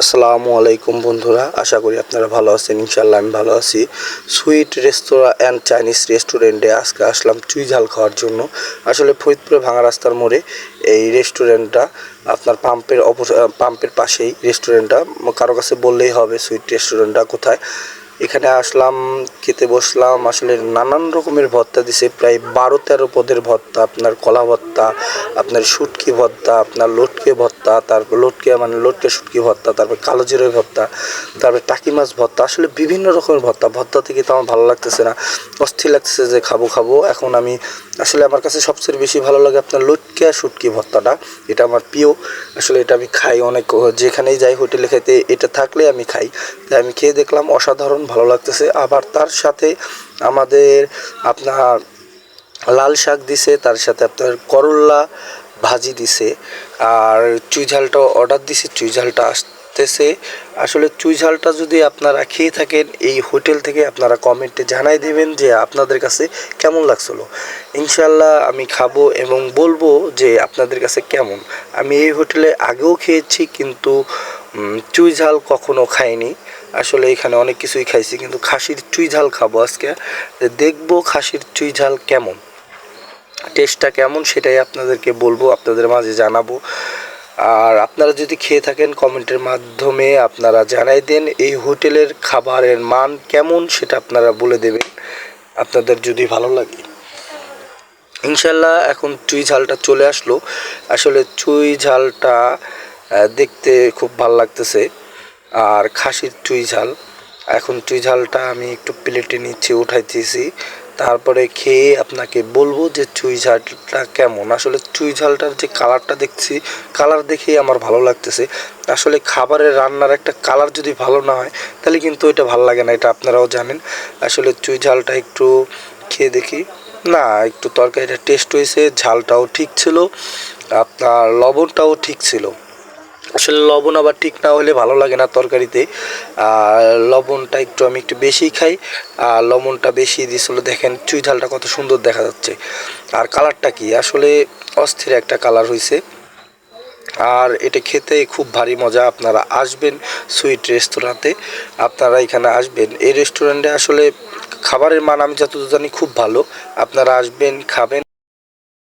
আসসালামু আলাইকুম বন্ধুরা, আশা করি আপনারা ভালো আছেন ইনশাল্লাহ আমি ভালো আছি। সুইট রেস্তোরাঁ অ্যান্ড চাইনিজ রেস্টুরেন্টে আজকে আসলাম চুই ঝাল খাওয়ার জন্য। আসলে ফরিদপুরে ভাঙা রাস্তার মোড়ে এই রেস্টুরেন্টটা, আপনার পাম্পের অপর পাম্পের পাশেই রেস্টুরেন্টটা, কারও কাছে বললেই হবে সুইট রেস্টুরেন্টটা কোথায়। এখানে আসলাম, খেতে বসলাম। আসলে নানান রকমের ভর্তা দিছে। প্রায় বারো তেরো পদের ভর্তা। আপনার কলা ভর্তা, আপনার শুটকি ভর্তা, আপনার লটকে ভর্তা, তারপর লটকে মানে লটকে শুটকি ভর্তা, তারপর কালো জিরের ভর্তা, তারপর টাকি মাছ ভর্তা। আসলে বিভিন্ন রকমের ভর্তা। ভর্তা থেকে তো আমার ভালো লাগতেছে না। অস্থির লাগতেছে যে খাব খাব। এখন আমি, আসলে আমার কাছে সবচেয়ে বেশি ভালো লাগে আপনার লটকে শুটকি ভর্তাটা। এটা আমার প্রিয়। আসলে এটা আমি খাই অনেক, যেখানেই যাই হোটেলে খেতে, এটা থাকলে আমি খাই। তাই আমি খেয়ে দেখলাম অসাধারণ ভালো লাগতেছে। আবার তার সাথে আমাদের আপনার লাল শাক দিছে, তার সাথে আপনার করল্লা ভাজি দিছে। আর চুই ঝালটা অর্ডার দিছে, চুই ঝালটা আসতেছে। আসলে চুই ঝালটা যদি আপনারা খেয়ে থাকেন, এই হোটেল থেকে আপনারা কমেন্টে জানাই দেবেন যে আপনাদের কাছে কেমন লাগছিল। ইনশাল্লাহ আমি খাব এবং বলব যে আপনাদের কাছে কেমন। আমি এই হোটেলে আগেও খেয়েছি, কিন্তু চুই ঝাল কখনো খাইনি। আসলে এখানে অনেক কিছুই খাইছি, কিন্তু খাসির চুই ঝাল খাব আজকে। দেখব খাসির চুই ঝাল কেমন, টেস্টটা কেমন সেটাই আপনাদেরকে বলব, আপনাদের মাঝে জানাব। আর আপনারা যদি খেয়ে থাকেন কমেন্টের মাধ্যমে আপনারা জানাই দেন, এই হোটেলের খাবারের মান কেমন সেটা আপনারা বলে দেবেন, আপনাদের যদি ভালো লাগে। ইনশাল্লাহ এখন চুই ঝালটা চলে আসলো। আসলে চুই ঝালটা দেখতে খুব ভালো লাগতেছে। আর খাসির চুই ঝাল। এখন চুই ঝালটা আমি একটু প্লেটে নিচ্ছি, উঠাইতেছি। তারপরে খেয়ে আপনাকে বলব যে চুই ঝালটা কেমন। আসলে চুই ঝালটার যে কালারটা দেখছি, কালার দেখেই আমার ভালো লাগতেছে। আসলে খাবারের রান্নার একটা কালার যদি ভালো না হয়, তাহলে কিন্তু এটা ভালো লাগে না, এটা আপনারাও জানেন। আসলে চুই ঝালটা একটু খেয়ে দেখি। না, একটু তরকারিটা টেস্ট হয়েছে, ঝালটাও ঠিক ছিল, আপনার লবণটাও ঠিক ছিল। আসলে লবণ আবার ঠিক না হলে ভালো লাগে না তরকারিতে। আর লবণটা একটু আমি একটু বেশি খাই, আর লবণটা বেশি দিয়েছিল। দেখেন চুই ঝালটা কত সুন্দর দেখা যাচ্ছে। আর কালারটা কি? আসলে অস্থির একটা কালার হয়েছে আর এটা খেতে খুব ভারী মজা। আপনারা আসবেন সুইট রেস্তোরাঁতে। আপনারা এখানে আসবেন। এই রেস্টুরেন্টে আসলে খাবারের মান আমি যতদূর জানি খুব ভালো। আপনারা আসবেন, খাবেন।